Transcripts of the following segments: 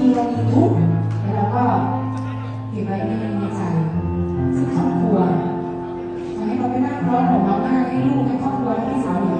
ทีเรามีทุกแต่เราก็เก็บไว้ในใจซึ่งครอบครัวขอให้เราไปนั่งร้องของเราให้ลูกให้ครอบครัวให้พี่สาวอย่างอื่นมั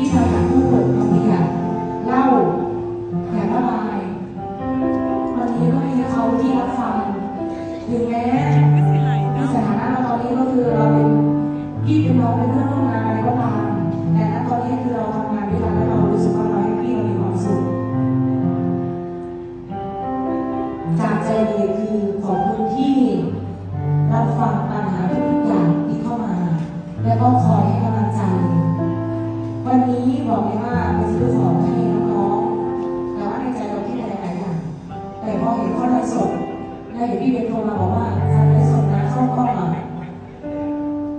ที่เราอยากพูดบางทีอยเล่าอยากระบายวันนี้ก็มีเขาที่รับฟังถึงแม้ในสถานะเราตอนนี้ก็คือเราเป็นพี่เป็นน้องเป็นเพื่อนร่วมงานอะไรก็ตามแต่ณตอนนี้คือเราทำงานด้วยกันแล้วเรารู้สึกว่าเราแฮปปี้เรามีความสุขจากใจเลยคือขอบคุณที่รับฟังปัญหาทุกๆอย่างที่เข้ามา และก็ แล้วเห็นพี่เบนโทรมาบอกว่าทำไลฟ์สดนะเข้ากล้องอะ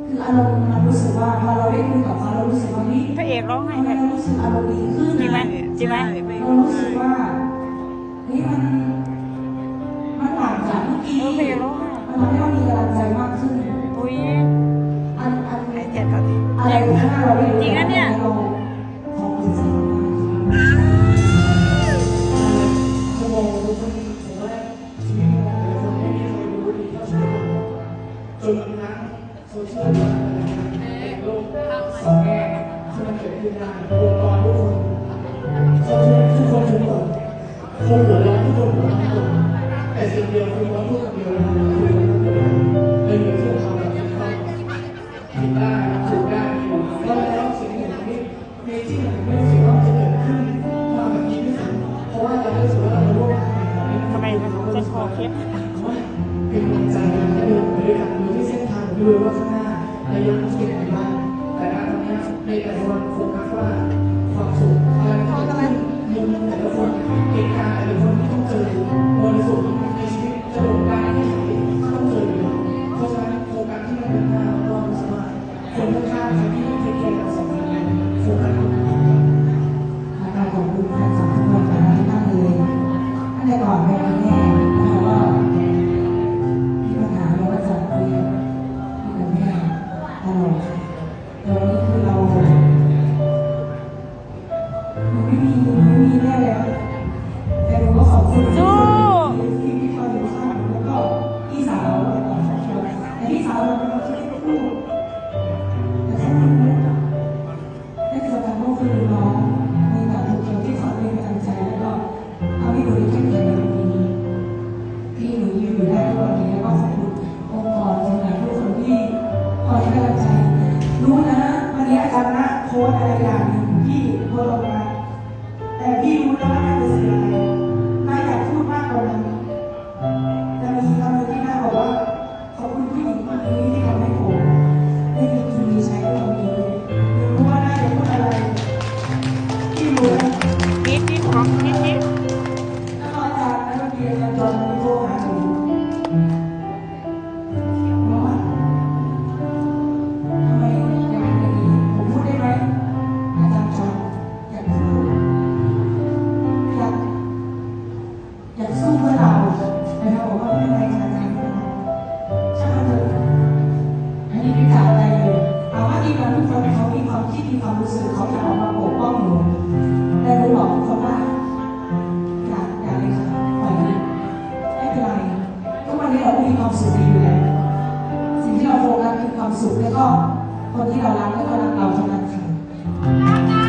คืออารมณ์มันรู้สึกว่าพอเราได้คุยกับเขาเรารู้สึกว่าพี่พระเอกร้องไห้ทำไมแบบเรารู้สึกอารมณ์ดีขึ้นจริงไหมนะจริงไหมเรารู้สึกว่าเฮ้ยมันมันต่างจากเมื่อกี้เออพระเอกร้องไห้มันทำให้เรามีกำลังใจมากขึ้นอุ้ยอันอันไอ้เจ็ดตอนนี้อะไรที่ข้างหน้าเราไม่รู้จริงนะเนี่ยรา จนบางครั้งโซเชียลมีเดียเป็นโลกสองแง่ที่มันเกิดขึ้นได้องค์กรทุกคนโซเชียลทุกคนทุกคนคนหัวเราะทุกคนหัวเราะทุกคนแต่สิ่งเดียวคือว่าพูดคำเดียว ยที่เส้นทางดูว่าข้างหน้าระยะมันเป็นยังไงบ้างแต่ณตอนนี้ในแต่ละวันโฟกัสว่าความสุขอะไรที่เกิดขึ้นมุมแต่ละคนเหตุการณ์แต่ละคนที่ต้องเจอมรสุมในชีวิตจะโด่งดังที่ไหนต้องเจออยู่แล้วเพราะฉะนั้นโฟกัสที่มันเป็นหน้าแล้วก็รู้สึกว่าคนข้างๆใครที่เทคแคร์กันสองคนเนี่ยโฟกัสตรงนั้นและการขอบคุณแฟนสาวทุกคนแต่ละท่านเลยตั้งแต่ก่อนไปวัน พี่รู้ เขาอยากออกมาปกป้องหนูแต่หนูบอกทุกคนว่าอยากอยากเลยค่ะปล่อยนะไม่เป็นไรทุกวันนี้เราก็มีความสุขดีอยู่แล้วสิ่งที่เราโฟกัสคือความสุขแล้วก็คนที่เรารักแล้วก็รักเราเท่านั้นค่ะ